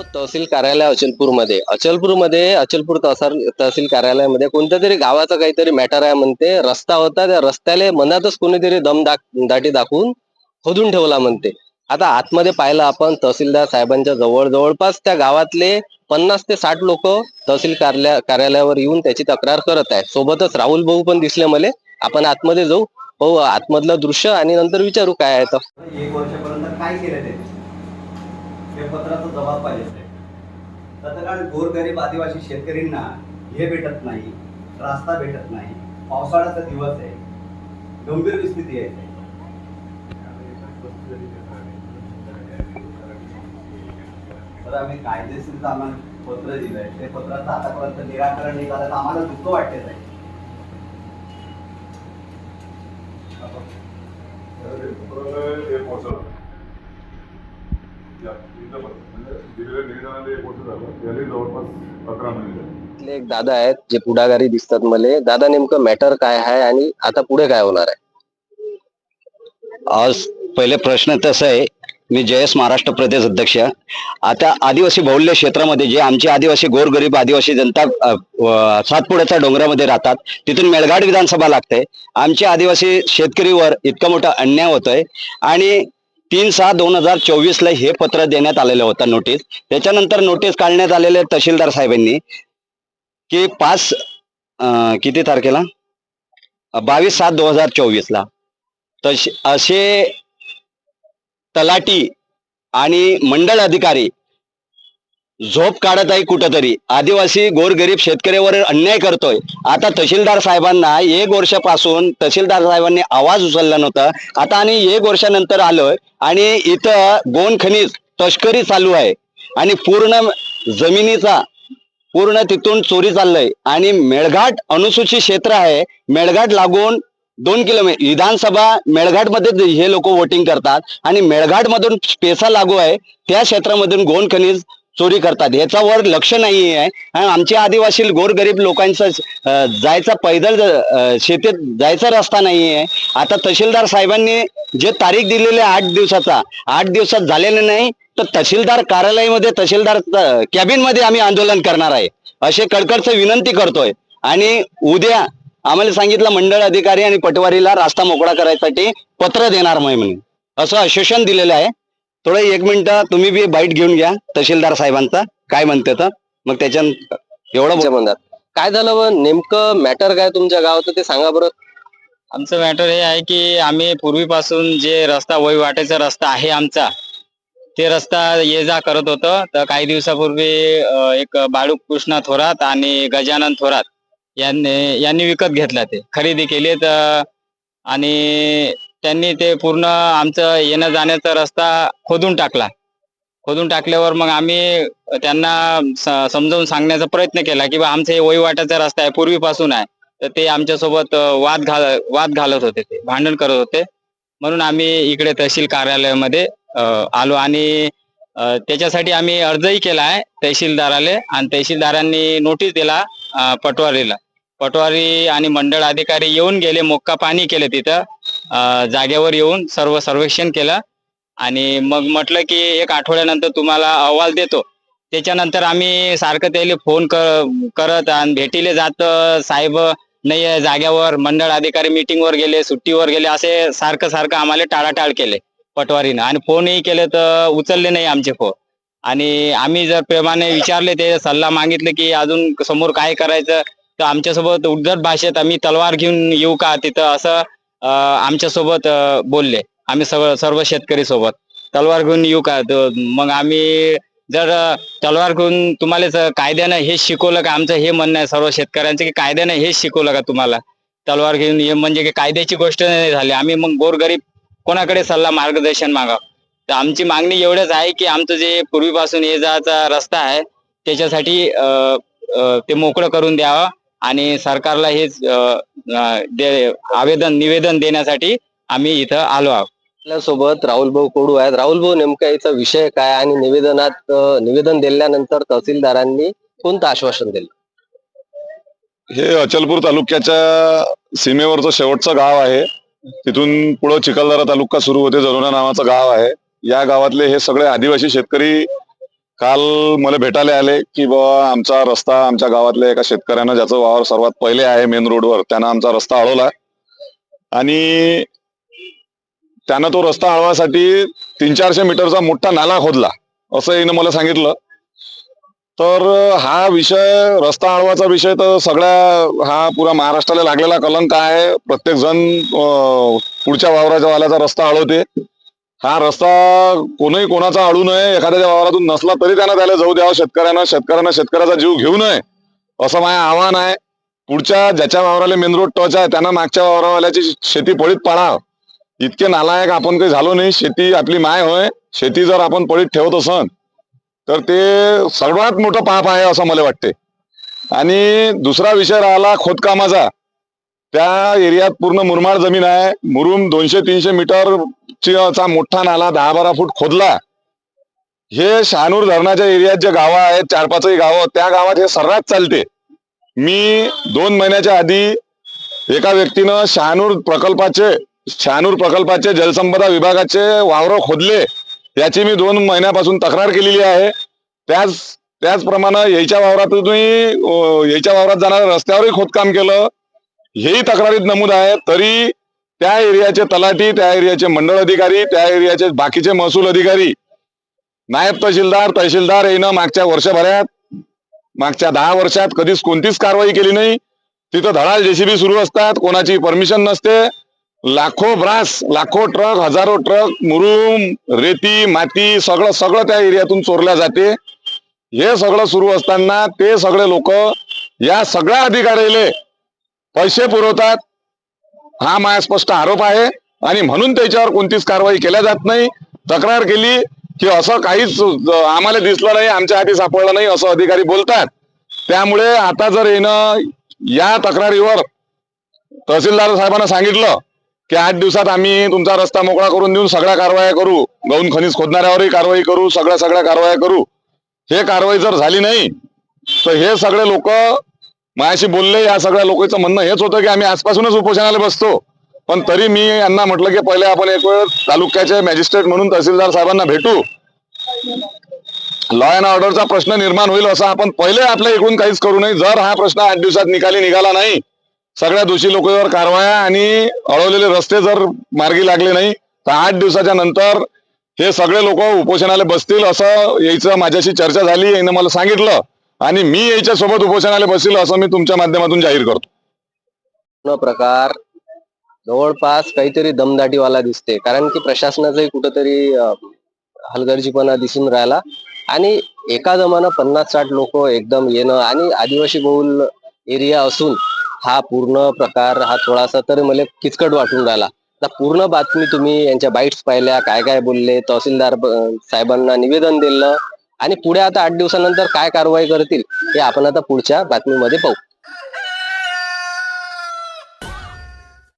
आहोत तहसील कार्यालय अचलपूरमध्ये. अचलपूरमध्ये अचलपूर तहसील तहसील कार्यालयामध्ये कोणत्या तरी गावाचा काहीतरी मॅटर आहे म्हणते. रस्ता होता त्या रस्त्याला मनातच कोणीतरी दम दाख दाटी दाखवून खोदून ठेवला म्हणते. आता आतमध्ये पाहिलं आपण तहसीलदार साहेबांच्या जवळ जवळपास त्या गावातले पन्नास ते साठ लोक तहसील कार्या कार्यालयावर येऊन त्याची तक्रार करत आहेत. सोबतच राहुल भाऊ पण दिसले मले. आपण आतमध्ये जाऊ. हो आतमधलं दृश्य आणि नंतर विचारू काय आहे तर एक वर्षापर्यंत काय केलं ते हे पत्राचा जबाब पाहिजे साहेब त्याचं कारण गोरगरीब आदिवासी शेतकऱ्यांना हे भेटत नाही रास्ता भेटत नाही पावसाळ्याचा दिवस आहे गंभीर स्थिती आहे. तर आम्ही कायदेशीर आम्हाला पत्र दिलंय. ते पत्राचं आतापर्यंत निराकरण नाही झालं तर आम्हाला दुःख वाटते आहे. हे पोहोचवलं. एक दादा आहेत जे पुढागारी दिसतात मले. दादा नेमकं मॅटर काय आहे आणि आता पुढे काय होणार आहे? आज पहिले प्रश्न तसं आहे. मी जयस महाराष्ट्र प्रदेश अध्यक्ष. आता आदिवासी बहुल्य क्षेत्रामध्ये जे आमचे आदिवासी गोरगरीब आदिवासी जनता सातपुड्याच्या डोंगरामध्ये राहतात. तिथून मेळघाट विधानसभा लागते. आमचे आदिवासी शेतकरीवर इतका मोठा अन्याय होतोय. आणि तीन सहा दोन हजार चोवीस ला हे पत्र देण्यात आलेलं होतं नोटीस त्याच्यानंतर नोटीस काढण्यात आलेले तहसीलदार साहेबांनी की पाच किती तारखेला? बावीस सात दोन हजार चोवीस ला तसे असे तलाटी आणि मंडळ अधिकारी झोप काढत आहे कुठंतरी. आदिवासी गोरगरीब शेतकऱ्यावर अन्याय करतोय. आता तहसीलदार साहेबांना एक वर्षापासून तहसीलदार साहेबांनी आवाज उचलला नव्हता. आता आणि एक वर्षानंतर आलोय आणि इथं गोन खनिज तस्करी चालू आहे. आणि पूर्ण जमिनीचा पूर्ण तिथून चोरी चाललंय. आणि मेळघाट अनुसूचित क्षेत्र आहे. मेळघाट लागून दोन किलोमीटर विधानसभा मेळघाटमध्ये हे लोक वोटिंग करतात. आणि मेळघाटमधून स्पेसा पेसा लागू आहे. त्या क्षेत्रामधून गोंड खनिज चोरी करतात. याच्यावर लक्ष नाही आहे आमचे आदिवासी गोरगरीब लोकांचं जायचा पैदल शेतीत जायचा रस्ता नाही आहे आता तहसीलदार साहेबांनी जे तारीख दिलेली आहे आठ दिवसाचा आठ दिवसात झालेलं नाही तर तहसीलदार कार्यालयामध्ये तहसीलदार कॅबिनमध्ये आम्ही आंदोलन करणार आहे. असे कडकडचं विनंती करतोय. आणि उद्या आम्हाला सांगितलं मंडळ अधिकारी आणि पटवारीला रास्ता मोकळा करायसाठी पत्र देणार म्हणून. असं आश्वासन दिलेलं आहे. थोडं एक मिनिट तुम्ही बी बाईट घेऊन घ्या तहसीलदार साहेबांचा. काय म्हणते तर? मग त्याच्या एवढं मनात काय झालं व नेमकं मॅटर काय तुमच्या गावाचं ते सांगा बरं. आमचं मॅटर हे आहे की आम्ही पूर्वीपासून जे रस्ता वय वाटेचा रस्ता आहे आमचा ते रस्ता ये जा करत होतो. तर काही दिवसापूर्वी एक बाळू कृष्णा थोरात आणि गजानन थोरात यांनी यांनी विकत घेतला ते खरेदी केली. तर आणि त्यांनी ते पूर्ण आमचं येणं जाण्याचा रस्ता खोदून टाकला. खोदून टाकल्यावर मग आम्ही त्यांना समजावून सांगण्याचा प्रयत्न केला की बा आमचा हे वहिवाटाचा रस्ता आहे पूर्वीपासून आहे. तर ते आमच्यासोबत वाद घाल वाद घालत होते ते भांडण करत होते. म्हणून आम्ही इकडे तहसील कार्यालयामध्ये आलो आणि त्याच्यासाठी आम्ही अर्जही केला आहे तहसीलदाराले आणि तहसीलदारांनी नोटीस दिला पटवारीला. पटवारी आणि मंडळ अधिकारी येऊन गेले मोक्का पाणी केले तिथं. जागेवर येऊन सर्व सर्वेक्षण केलं. आणि मग म्हटलं की एक आठवड्यानंतर तुम्हाला अहवाल देतो. त्याच्यानंतर आम्ही सारखं त्याला फोन कर करत आणि भेटीले जात साहेब नाही आहे जाग्यावर मंडळ अधिकारी मीटिंगवर गेले सुट्टीवर गेले असे सारखं सारखं आम्हाला टाळाटाळ केले पटवारीनं. आणि फोनही केले तर उचलले नाही आमचे फोन. आणि आम्ही जर प्रेमाने विचारले ते सल्ला मागितले की अजून समोर काय करायचं तर आमच्यासोबत उद्धट भाषेत आम्ही तलवार घेऊन येऊ का तिथं? असं आमच्यासोबत बोलले. आम्ही सर्व सर्व शेतकरी सोबत. तलवार घेऊन येऊ का? मग आम्ही जर तलवार घेऊन तुम्हाला कायद्यानं हे शिकवलं का? आमचं हे म्हणणं आहे सर्व शेतकऱ्यांचं की कायद्यानं हेच शिकवलं का तुम्हाला? तलवार घेऊन ये म्हणजे की कायद्याची गोष्ट नाही झाली. आम्ही मग गोरगरीब कोणाकडे सल्ला मार्गदर्शन मागाव? तर आमची मागणी एवढंच आहे की आमचं जे पूर्वीपासून ये जाचा रस्ता आहे त्याच्यासाठी ते मोकळं करून द्यावं. आणि सरकारला हेच आवेदन निवेदन देण्यासाठी आम्ही इथं आलो आहोत. आपल्यासोबत राहुल भाऊ कोडू आहेत. राहुल भाऊ नेमका याचा विषय काय आणि निवेदनात निवेदन दिल्यानंतर तहसीलदारांनी कोणतं आश्वासन दिलं? हे अचलपूर तालुक्याच्या सीमेवरचं शेवटचं गाव आहे. तिथून पुढं चिखलदरा तालुका सुरू होते. जरोना नावाचं गाव आहे. या गावातले हे सगळे आदिवासी शेतकरी काल मला भेटायला आले की बाबा आमचा रस्ता आमच्या गावातल्या एका शेतकऱ्यानं ज्याचं वावर सर्वात पहिले आहे मेन रोडवर त्यानं आमचा रस्ता अडवला. आणि त्यानं तो रस्ता अडवासाठी तीन चारशे मीटरचा मोठा नाला खोदला असं यानं मला सांगितलं. तर हा विषय रस्ता अडवाचा विषय तर सगळ्या हा पुरा महाराष्ट्राला लागलेला कलंक आहे. प्रत्येक जण पुढच्या वावराच्या वाल्याचा रस्ता अडवते. हा रस्ता कोणीही कोणाचा अडू नये. एखाद्याच्या वावरातून नसला तरी त्यांना त्याला जाऊ द्यावं. शेतकऱ्यांना शेतकऱ्यांना शेतकऱ्याचा जीव घेऊ नये. असं माझं आव्हान आहे. पुढच्या ज्याच्या वावराला मेन रोड टच आहे त्यांना मागच्या वावरावाल्याची शेती पळीत पाडावं इतके नालायक आपण काही झालो नाही. शेती आपली माय होय. शेती जर आपण पळीत ठेवत असन तर ते सर्वात मोठं पाप आहे असं मला वाटते आणि दुसरा विषय राहिला खोदकामाचा. त्या एरियात पूर्ण मुरमाड जमीन आहे. मुरुम दोनशे तीनशे मीटर चा मोठा नाला दहा बारा फूट खोदला. हे शहानूर धरणाच्या एरियात जे गावं आहेत चार पाचही गावं त्या गावात हे सर्रास चालते. मी दोन महिन्याच्या आधी एका व्यक्तीनं शहानूर प्रकल्पाचे शहानूर प्रकल्पाचे जलसंपदा विभागाचे वावर खोदले. याची मी दोन महिन्यापासून तक्रार केलेली आहे. त्याच त्याचप्रमाणे याच्या वावरातूनही तुम्ही याच्या वावरात जाणाऱ्या रस्त्यावरही खोदकाम केलं. हेही तक्रारीत नमूद आहे. तरी त्या एरियाचे तलाठी त्या एरियाचे मंडळ अधिकारी त्या एरियाचे बाकीचे महसूल अधिकारी. नायब तहसीलदार तहसीलदार येणं मागच्या वर्षभरात मागच्या दहा वर्षात कधीच कोणतीच कारवाई केली नाही. तिथं धडाल जेसीबी सुरू असतात कोणाची परमिशन नसते. लाखो ब्रास लाखो ट्रक हजारो ट्रक मुरुम रेती माती सगळं सगळं त्या एरियातून चोरल्या जाते. हे सगळं सुरू असताना ते सगळे लोक या सगळ्या अधिकाऱ्याले पैसे पुरवतात. हा माझा स्पष्ट आरोप आहे आणि म्हणून त्याच्यावर कोणतीच कारवाई केल्या जात नाही. तक्रार केली की असं काहीच आम्हाला दिसलं नाही आमच्या हाती सापडलं नाही असं अधिकारी बोलतात. त्यामुळे आता जर येणं या तक्रारीवर तहसीलदार साहेबांना सांगितलं की आठ दिवसात आम्ही तुमचा रस्ता मोकळा करून देऊन सगळ्या कारवाया करू गौण खनिज खोदणाऱ्यावरही कारवाई करू सगळ्या सगळ्या कारवाया करू हे कारवाई जर झाली नाही तर हे सगळे लोक माझ्याशी बोलले या सगळ्या लोकांचं म्हणणं हेच होतं की आम्ही आजपासूनच उपोषणाला बसतो. पण तरी मी यांना म्हटलं की पहिले आपण एक वेळ तालुक्याचे मॅजिस्ट्रेट म्हणून तहसीलदार साहेबांना भेटू. लॉ अँड ऑर्डरचा प्रश्न निर्माण होईल असा आपण पहिले आपल्या इकडून काहीच करू नये. जर हा प्रश्न आठ दिवसात निकाली निघाला नाही सगळ्या दोषी लोकांवर कारवाया आणि अडवलेले रस्ते जर मार्गी लागले नाही तर आठ दिवसाच्या नंतर हे सगळे लोक उपोषणाला बसतील असं यायचं माझ्याशी चर्चा झाली यानं मला सांगितलं. आणि मी याच्या सोबत उपोषणाला बसेल असं मी तुमच्या माध्यमातून जाहीर करतो. पूर्ण प्रकार जवळपास काहीतरी दमदाटीवाला दिसते. कारण की प्रशासनाचाही कुठंतरी हलगर्जीपणा दिसून राहिला. आणि एका जमानं पन्नास साठ लोक एकदम येणं आणि आदिवासी बहुल एरिया असून हा पूर्ण प्रकार हा थोडासा तरी मला किचकट वाटून राहिला. आता पूर्ण बातमी तुम्ही यांच्या बाईट्स पाहिल्या काय काय बोलले तहसीलदार साहेबांना निवेदन दिलं आणि पुढे आता आठ दिवसानंतर काय कारवाई करतील हे आपण आता पुढच्या बातमीमध्ये पाहू.